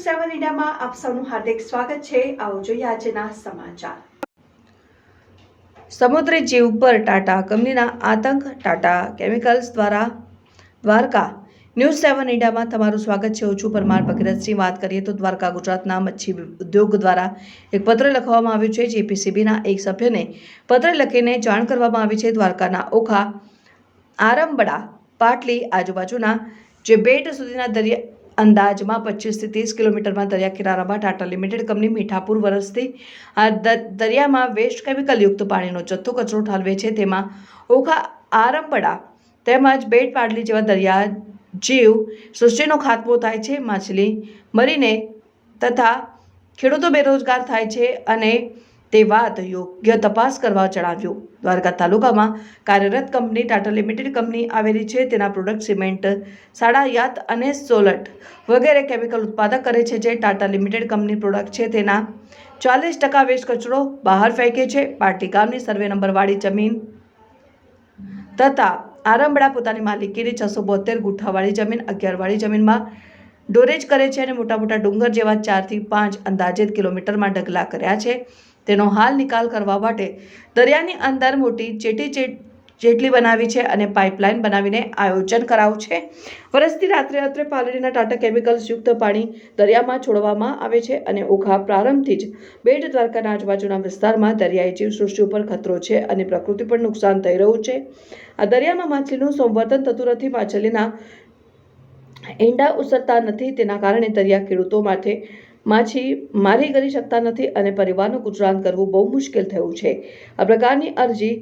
ન્યૂઝમાં આપ સૌનું હાર્દિક સ્વાગત છે. આવો જોઈએ આજના સમાચાર. સમુદ્રી જીવ પર ટાટા કંપનીના આતંક, ટાટા કેમિકલ્સ દ્વારા દ્વારકા. ન્યૂઝ સેવન ઇન્ડિયામાં તમારું સ્વાગત છે. ઓછું પરમાર ભગીરથસિંહ વાત કરીએ તો દ્વારકા ગુજરાતના મચ્છી ઉદ્યોગ દ્વારા એક પત્ર લખવામાં આવ્યું છે. જેપીસીબીના એક સભ્યને પત્ર લખીને જાણ કરવામાં આવી છે. દ્વારકાના ઓખા, આરંબડા, પાટલી આજુબાજુના જે બેટ સુધીના દરિયા અંદાજમાં પચીસથી ત્રીસ કિલોમીટરમાં દરિયા કિનારામાં ટાટા લિમિટેડ કંપની મીઠાપુર વરસથી દરિયામાં વેસ્ટ કેમિકલયુક્ત પાણીનો જથ્થો કચરો ઠાલવે છે. તેમાં ઓખા આરંબડા તેમજ બેટ પાટલી જેવા દરિયા જીવ સૃષ્ટિનો ખાતમો થાય છે. માછલી મરીને તથા ખેડૂતો બેરોજગાર થાય છે અને તે વાત યોગ્ય તપાસ કરવા જણાવ્યું. દ્વારકા તાલુકામાં કાર્યરત કંપની ટાટા લિમિટેડ કંપની આવેલી છે. તેના પ્રોડક્ટ સિમેન્ટ સાડાયાત અને સોલટ વગેરે કેમિકલ ઉત્પાદક કરે છે જે ટાટા લિમિટેડ કંપની પ્રોડક્ટ છે. તેના ચાલીસ ટકા વેસ્ટ કચરો બહાર ફેંકે છે. પાટી ગામની સર્વે નંબરવાળી જમીન તથા આરંબડા પોતાની માલિકીની છસો બોતેર ગુઠ્ઠાવાળી જમીન અગિયારવાળી જમીનમાં ડોરેજ કરે છે અને મોટા મોટા ડુંગર જેવા ચારથી પાંચ અંદાજિત કિલોમીટરમાં ઢગલા કર્યા છે. તેનો હાલ નિકાલ કરવા માટે દરિયાની અંદર મોટી ચેટી ચેટ જેટલી બનાવી છે અને પાઇપલાઇન બનાવીને આયોજન કરાવું છે. વરસથી રાત્રે રાત્રે પાલડીના ટાટા કેમિકલ્સ યુક્ત પાણી દરિયામાં છોડવામાં આવે છે અને ઓખા પ્રારંભથી જ બેટ દ્વારકાના આજુબાજુના વિસ્તારમાં દરિયાઈ જીવસૃષ્ટિ ઉપર ખતરો છે અને પ્રકૃતિ પર નુકસાન થઈ રહ્યું છે. આ દરિયામાં માછલીનું સંવર્ધન થતું નથી, માછલીના ઈંડા ઉસરતા નથી, તેના કારણે દરિયા ખેડૂતો માટે માછી મારી કરી શકતા નથી અને પરિવારનું ગુજરાન કરવું બહુ મુશ્કેલ થયું છે. આ પ્રકારની અરજી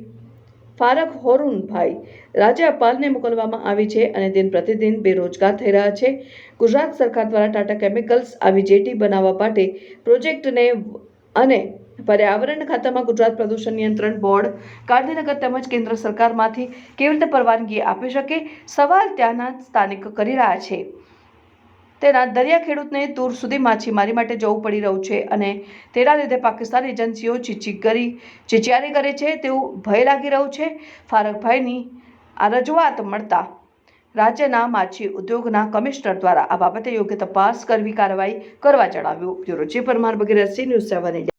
ફારક હોરુનભાઈ રાજ્યપાલને મોકલવામાં આવી છે અને દિન પ્રતિદિન બેરોજગાર થઈ રહ્યા છે. ગુજરાત સરકાર દ્વારા ટાટા કેમિકલ્સ આવી જેટી બનાવવા માટે પ્રોજેક્ટને અને પર્યાવરણ ખાતામાં ગુજરાત પ્રદૂષણ નિયંત્રણ બોર્ડ, ગાંધીનગર તેમજ કેન્દ્ર સરકારમાંથી કેવી રીતે પરવાનગી આપી શકે? સવાલ ત્યાંના સ્થાનિક કરી રહ્યા છે. તેના દરિયા ખેડૂતને દૂર સુધી માછીમારી માટે જવું પડી રહ્યું છે અને તેના લીધે પાકિસ્તાન એજન્સીઓ ચીચી કરી ચીચિયારી કરે છે તેવું ભય લાગી રહ્યું છે. ફારકભાઈની આ રજૂઆત મળતા રાજ્યના માછી ઉદ્યોગના કમિશનર દ્વારા આ બાબતે યોગ્ય તપાસ કરવી, કાર્યવાહી કરવા જણાવ્યું. Bureau chief Parmar Bhagirath Sinh news seven